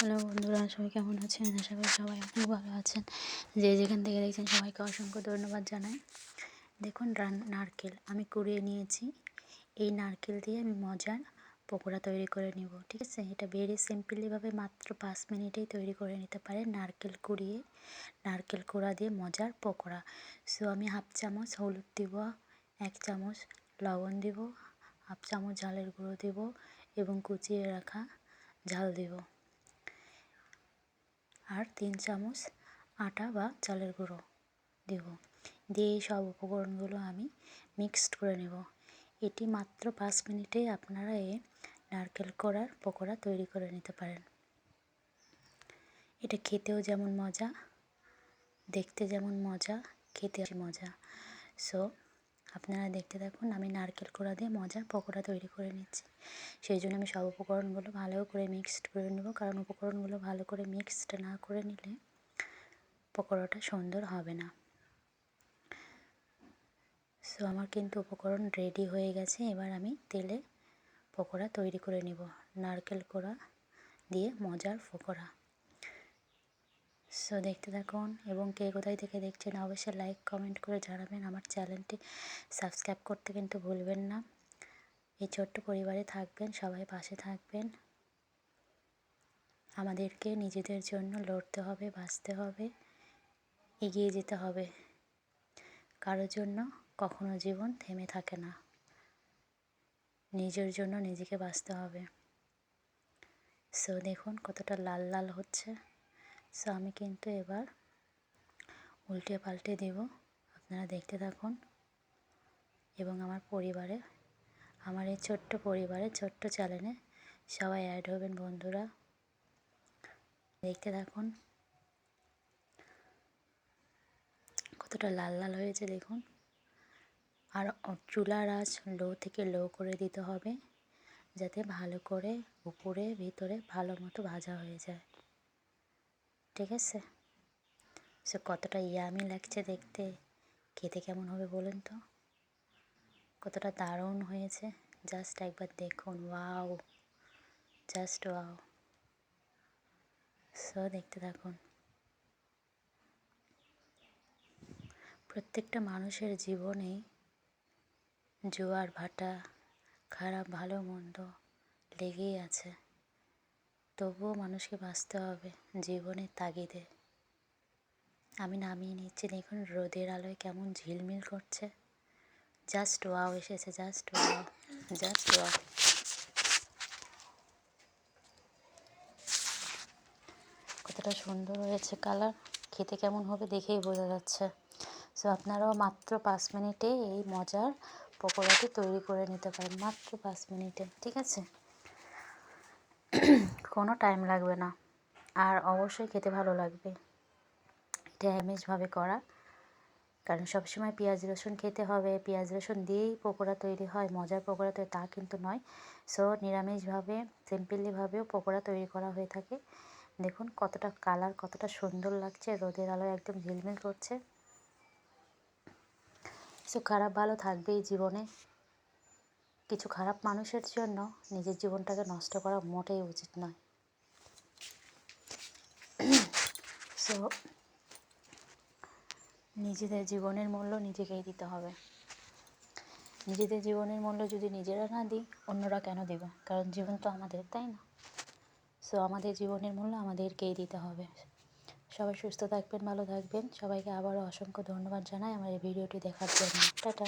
Hello বন্ধুরা, সবাই কেমন আছেন? আশা করি সবাই অনেক ভালো আছেন। যে যেখান থেকে দেখছেন, সবাইকে অসংখ্য ধন্যবাদ জানাই। দেখুন নারকেল। আমি কুড়িয়ে নিয়েছি। এই নারকেল দিয়ে আমি মজার পকোড়া তৈরি করে নিব, ঠিক আছে? এটা ভেরি সিম্পলিভাবে মাত্র পাঁচ মিনিটেই তৈরি করে নিতে পারে নারকেল কুড়িয়ে, নারকেল কোড়া দিয়ে মজার পকোড়া। সো আমি হাফ চামচ হলুদ দিব, এক চামচ লবণ দিব, হাফ চামচ ঝালের গুঁড়ো দিব এবং কুচিয়ে রাখা ঝাল দিব। আর তিন চামচ আটা বা চালের গুঁড়ো দেব। দিয়ে এই সব উপকরণগুলো আমি মিক্সড করে নেব। এটি মাত্র পাঁচ মিনিটেই আপনারা এ নারকেল করার পকোড়া তৈরি করে নিতে পারেন। এটা খেতেও যেমন মজা, দেখতে যেমন মজা খেতে মজা। সো আপনারা দেখতে থাকুন, আমি নারকেল কোড়া দিয়ে মজার পকোড়া তৈরি করে নিচ্ছি। সেই জন্য আমি সব উপকরণগুলো ভালো করে মিক্সড করে নেব, কারণ উপকরণগুলো ভালো করে মিক্সড না করে নিলে পকোড়াটা সুন্দর হবে না। সো আমার কিন্তু উপকরণ রেডি হয়ে গেছে, এবার আমি তেলে পকোড়া তৈরি করে নিব। নারকেল কোড়া দিয়ে মজার পকোড়া। সো দেখতে থাকুন এবং কে কোথায় থেকে দেখছেন অবশ্যই লাইক কমেন্ট করে জানাবেন। আমার চ্যানেলটি সাবস্ক্রাইব করতে কিন্তু ভুলবেন না। এই ছোট্ট পরিবারে থাকবেন, সবাই পাশে থাকবেন। আমাদেরকে নিজেদের জন্য লড়তে হবে, বাঁচতে হবে, এগিয়ে যেতে হবে। কারোর জন্য কখনো জীবন থেমে থাকে না। নিজের জন্য নিজেকে বাঁচতে হবে। সো দেখুন কতটা লাল লাল হচ্ছে। সো আমি কিন্তু এবার উল্টে পাল্টে দেব। আপনারা দেখতে থাকুন। এবং আমার পরিবারে, আমার এই ছোট্ট পরিবারে, ছোট্ট চ্যানেলে সবাই অ্যাড হবেন বন্ধুরা। দেখতে থাকুন। কতটা লাল লাল হয়েছে দেখুন। আর চুলার আঁচ লো থেকে লো করে দিতে হবে, যাতে ভালো করে উপরে, ভিতরে ভালো মতো ভাজা হয়ে যায়। ঠিক আছে? সে কতটা ইয়ামি লাগছে দেখতে, খেতে কেমন হবে বলুন তো? কতটা দারুণ হয়েছে। জাস্ট একবার দেখুন, ওয়াও, জাস্ট ওয়াও। সো দেখতে থাকুন। প্রত্যেকটা মানুষের জীবনে জোয়ার ভাটা, খারাপ ভালো মন্দ লেগেই আছে। তবুও মানুষকে বাঁচতে হবে জীবনের তাগিদে। আমি নামিয়ে নিচ্ছি, দেখুন রোদের আলোয় কেমন ঝিলমিল করছে। জাস্ট ওয়াও এসেছে, জাস্ট ওয়াও জাস্ট ওয়াও। কতটা সুন্দর হয়েছে কালার, খেতে কেমন হবে দেখেই বোঝা যাচ্ছে। সো আপনারাও মাত্র পাঁচ মিনিটে এই মজার পকোড়াটি তৈরি করে নিতে পারেন, মাত্র পাঁচ মিনিটে, ঠিক আছে? কোনো টাইম লাগবে না। আর অবশ্যই খেতে ভালো লাগবে। এটা হ্যামেজভাবে করা। কারণ সবসময় পেঁয়াজ, রসুন খেতে হবে। পেঁয়াজ, রসুন দিয়েই পকোড়া তৈরি হয়। মজার পকোড়া তৈরি তা কিন্তু নয়। সো নিরামিষভাবে সিম্পলিভাবেও পকোড়া তৈরি করা হয়ে থাকে। দেখুন কতটা কালার কতটা সুন্দর লাগছে। রোদের আলো একদম ঝিলমিল করছে। সো খারাপ ভালো থাকবেই জীবনে। কিছু খারাপ মানুষের জন্য নিজের জীবনটাকে নষ্ট করা মোটেই উচিত নয়। সো নিজেদের জীবনের মূল্য নিজেকেই দিতে হবে। নিজেদের জীবনের মূল্য যদি নিজেরা না দিই, অন্যরা কেন দেবে? কারণ জীবন তো আমাদের, তাই না? সো আমাদের জীবনের মূল্য আমাদেরকেই দিতে হবে। সবাই সুস্থ থাকবেন, ভালো থাকবেন। সবাইকে আবারও অসংখ্য ধন্যবাদ জানাই আমার এই ভিডিওটি দেখার জন্য। টাটা।